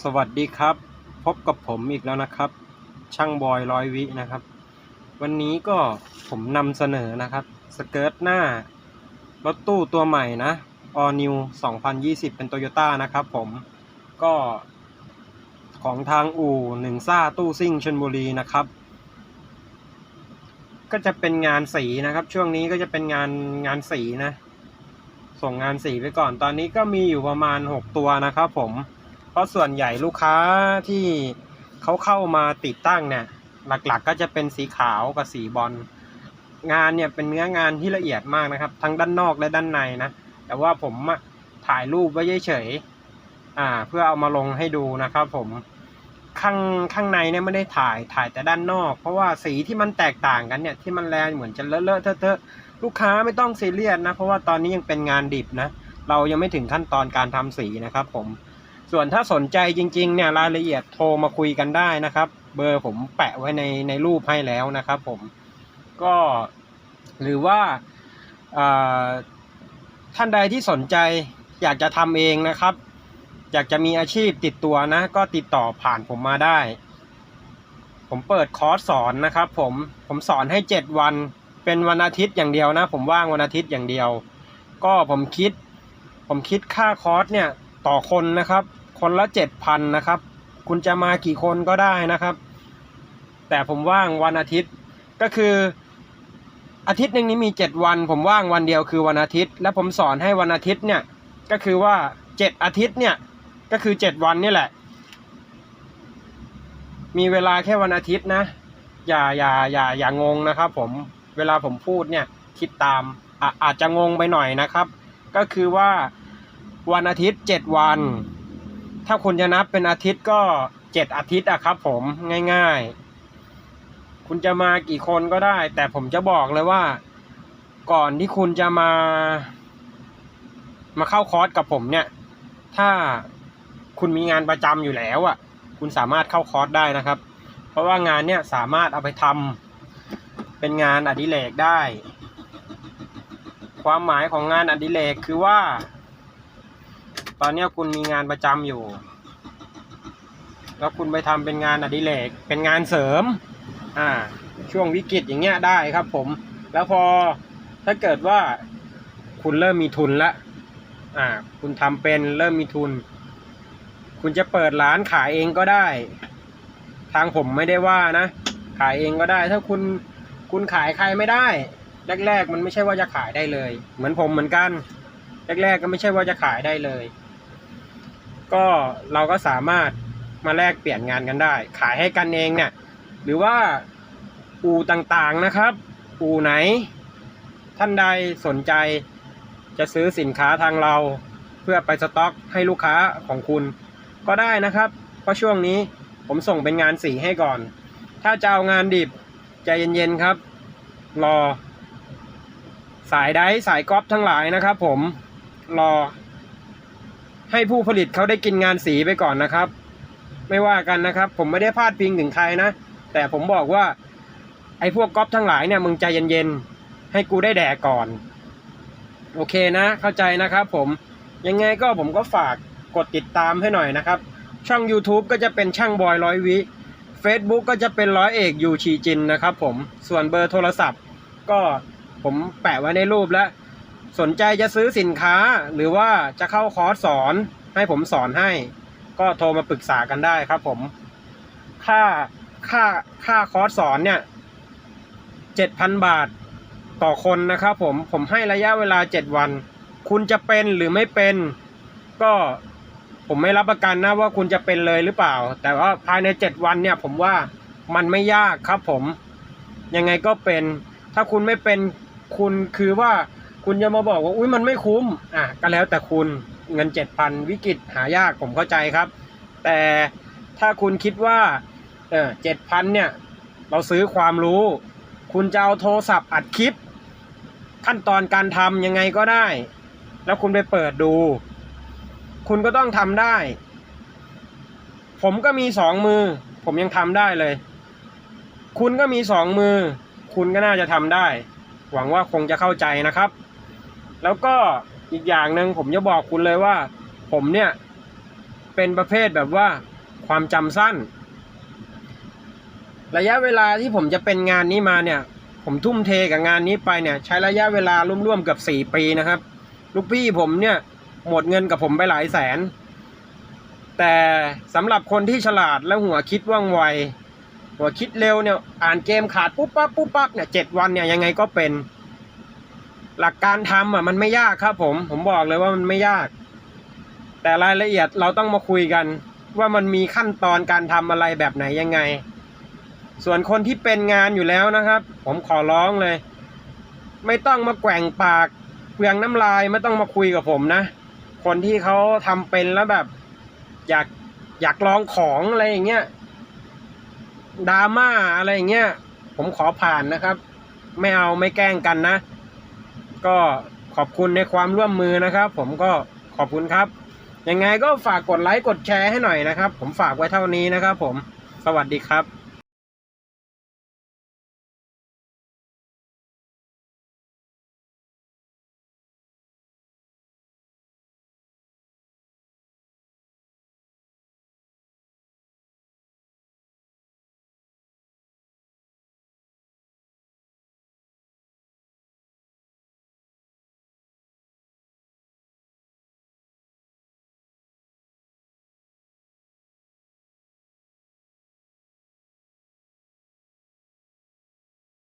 สวัสดีครับ พบกับผมอีกแล้วนะครับ ช่างบอยร้อยวินะครับ วันนี้ก็ผมนำเสนอนะครับ สเกิร์ตหน้ารถตู้ตัวใหม่นะ All New 2020 เป็น Toyota นะครับผมก็ของทางอู่หนึ่งซ่าตู้ซิ่งชลบุรีนะครับ ก็จะเป็นงานสีนะครับ ช่วงนี้ก็จะเป็นงานงานสีนะ ส่งงานสีไปก่อนตอนนี้ก็มีอยู่ประมาณ 6 ตัวนะครับผม เพราะส่วนใหญ่ลูกค้าที่เขาเข้ามาติดตั้งเนี่ยหลักๆก็จะเป็นสีขาวกับสีบอลงานเนี่ยเป็นเนื้องานที่ละเอียดมากนะครับ ทั้งด้านนอกและด้านในนะ แต่ว่าผมถ่ายรูปไว้เฉยๆอ่า เพื่อเอามาลงให้ดูนะครับ ผมข้างข้างในเนี่ยไม่ได้ถ่ายถ่ายแต่ด้านนอก เพราะว่าสีที่มันแตกต่างกันเนี่ยที่มันแลเหมือนจะเลอะเลอะเทอะเทอะลูกค้าไม่ต้องซีเรียสนะ เพราะว่าตอนนี้ยังเป็นงานดิบนะ เรายังไม่ถึงขั้นตอนการทำสีนะครับ ผม ส่วนถ้าสนใจจริงๆเนี่ยรายละเอียดโทรมาคุยกันได้นะครับ เบอร์ผมแปะไว้ในในรูปให้แล้วนะครับ ผมก็หรือว่าอ่าท่านใดที่สนใจอยากจะทำเองนะครับ อยากจะมีอาชีพติดตัวนะ ก็ติดต่อผ่านผมมาได้ ผมเปิดคอร์สสอนนะครับ ผมผมสอนให้เจ็ดวันเป็นวันอาทิตย์อย่างเดียวนะ ผมว่างวันอาทิตย์อย่างเดียว ก็ผมคิด ผมคิดค่าคอร์สเนี่ยต่อคนนะครับ คนละเจ็ดพันนะครับ คุณจะมากี่คนก็ได้นะครับ แต่ผมว่างวันอาทิตย์ก็คืออาทิตย์หนึ่งนี้มีเจ็ดวัน ผมว่างวันเดียวคือวันอาทิตย์ และผมสอนให้วันอาทิตย์เนี่ยก็คือว่าเจ็ดอาทิตย์เนี่ยก็คือเจ็ดวันนี่แหละ มีเวลาแค่วันอาทิตย์นะ อย่าอย่าอย่าอย่างงนะครับ ผมเวลาผมพูดเนี่ยคิดตามออาจจะงงไปหน่อยนะครับ ก็คือว่าวันอาทิตย์เจ็ดวัน ถ้าคุณจะนับเป็นอาทิตย์ก็เจ็ดอาทิตย์อะครับ ผมง่าย ๆ คุณจะมากี่คนก็ได้ แต่ผมจะบอกเลยว่า ก่อนที่คุณจะมา มาเข้าคอร์สกับผมเนี่ย ถ้าคุณมีงานประจำอยู่แล้วอะคุณสามารถเข้าคอร์สได้นะครับ เพราะว่างานเนี่ยสามารถเอาไปทำเป็นงานอดิเรกได้ ความหมายของงานอดิเรกคือว่า ตอนนี้คุณมีงานประจำอยู่ แล้วคุณไปทำเป็นงานอดิเรกเป็นงานเสริม อ่า ช่วงวิกฤตอย่างเงี้ยได้ครับ ผม แล้วพอถ้าเกิดว่าคุณเริ่มมีทุนละ อ่า คุณทำเป็นเริ่มมีทุน คุณจะเปิดร้านขายเองก็ได้ ทางผมไม่ได้ว่านะ ขายเองก็ได้ ถ้าคุณคุณขายใครไม่ได้ แรก ๆ มันไม่ใช่ว่าจะขายได้เลย เหมือนผมเหมือนกัน แรก ๆ ก็ไม่ใช่ว่าจะขายได้เลย ก็เราก็สามารถมาแลกเปลี่ยนงานกันได้ ขายให้กันเองเนี่ย หรือว่าอู่ต่างๆนะครับ อู่ไหน ท่านใดสนใจจะซื้อสินค้าทางเราเพื่อไปสต็อกให้ลูกค้าของคุณก็ได้นะครับ เพราะช่วงนี้ผมส่งเป็นงานสีให้ก่อน ถ้าจะเอางานดิบใจเย็นๆครับ รอ สายไดร์สายก๊อปทั้งหลายนะครับผมรอ ให้ผู้ผลิตเขาได้กินงานสีไปก่อนนะครับ ไม่ว่ากันนะครับ ผมไม่ได้พาดพิงถึงใครนะ แต่ผมบอกว่า ไอ้พวกก๊อปทั้งหลายเนี่ยมึงใจเย็นๆให้กูได้แดกก่อน โอเคนะ เข้าใจนะครับ ผมยังไงก็ผมก็ฝากกดติดตามให้หน่อยนะครับ ช่อง YouTube ก็จะเป็นช่างบอยร้อยวิ Facebook ก็จะเป็นร้อยเอกยูชีจินนะครับผมส่วนเบอร์โทรศัพท์ ก็ผมแปะไว้ในรูปแล้ว สนใจจะซื้อสินค้าหรือว่าจะเข้าคอร์สสอนให้ผมสอนให้ ก็โทรมาปรึกษากันได้ครับผม ค่าค่าค่าคอร์สสอนเนี่ยเจ็ดพันบาทต่อคนนะครับผมผมให้ระยะเวลาเจ็ดวัน คุณจะเป็นหรือไม่เป็น ก็ผมไม่รับประกันนะว่าคุณจะเป็นเลยหรือเปล่า แต่ว่าภายในเจ็ดวันเนี่ยผมว่ามันไม่ยากครับผม ยังไงก็เป็น ถ้าคุณไม่เป็นคุณคือว่า คุณจะมาบอกว่าอุ้ยมันไม่คุ้มอะก็แล้วแต่คุณเงินเจ็ดพันวิกฤตหายากผมเข้าใจครับ แต่ถ้าคุณคิดว่าเออเจ็ดพันเนี่ยเราซื้อความรู้ คุณจะเอาโทรศัพท์อัดคลิป ขั้นตอนการทำยังไงก็ได้ แล้วคุณไปเปิดดู คุณก็ต้องทำได้ ผมก็มีสองมือ ผมยังทำได้เลย คุณก็มีสองมือ คุณก็น่าจะทำได้ หวังว่าคงจะเข้าใจนะครับ แล้วก็อีกอย่างหนึ่งผมจะบอกคุณเลยว่า ผมเนี่ย เป็นประเภทแบบว่าความจำสั้น ระยะเวลาที่ผมจะเป็นงานนี้มาเนี่ย ผมทุ่มเทกับงานนี้ไปเนี่ย ใช้ระยะเวลาร่วมๆเกับสี่ปีนะครับ ลูกพี่ผมเนี่ย หมดเงินกับผมไปหลายแสน แต่สำหรับคนที่ฉลาดและหัวคิดว่องไวหัวคิดเร็วเนี่ย อ่านเกมขาดปุ๊บปั๊บปุ๊บปั๊บเนี่ยเจ็ดวันเนี่ยยังไงก็เป็น หลักการทำอะมันไม่ยากครับ ผมผมบอกเลยว่ามันไม่ยาก แต่รายละเอียดเราต้องมาคุยกัน ว่ามันมีขั้นตอนการทำอะไรแบบไหนยังไง ส่วนคนที่เป็นงานอยู่แล้วนะครับ ผมขอร้องเลย ไม่ต้องมาแกว่งปากเปลืองน้ำลายไม่ต้องมาคุยกับผมนะ คนที่เขาทำเป็นแล้วแบบ อยากอยากลองของอะไรอย่างเงี้ยดราม่าอะไรอย่างเงี้ยผมขอผ่านนะครับ ไม่เอาไม่แกล้งกันนะ ก็ขอบคุณในความร่วมมือนะครับ ผมก็ขอบคุณครับ ยังไงก็ฝากกดไลค์กดแชร์ให้หน่อยนะครับ ผมฝากไว้เท่านี้นะครับ ผมสวัสดีครับ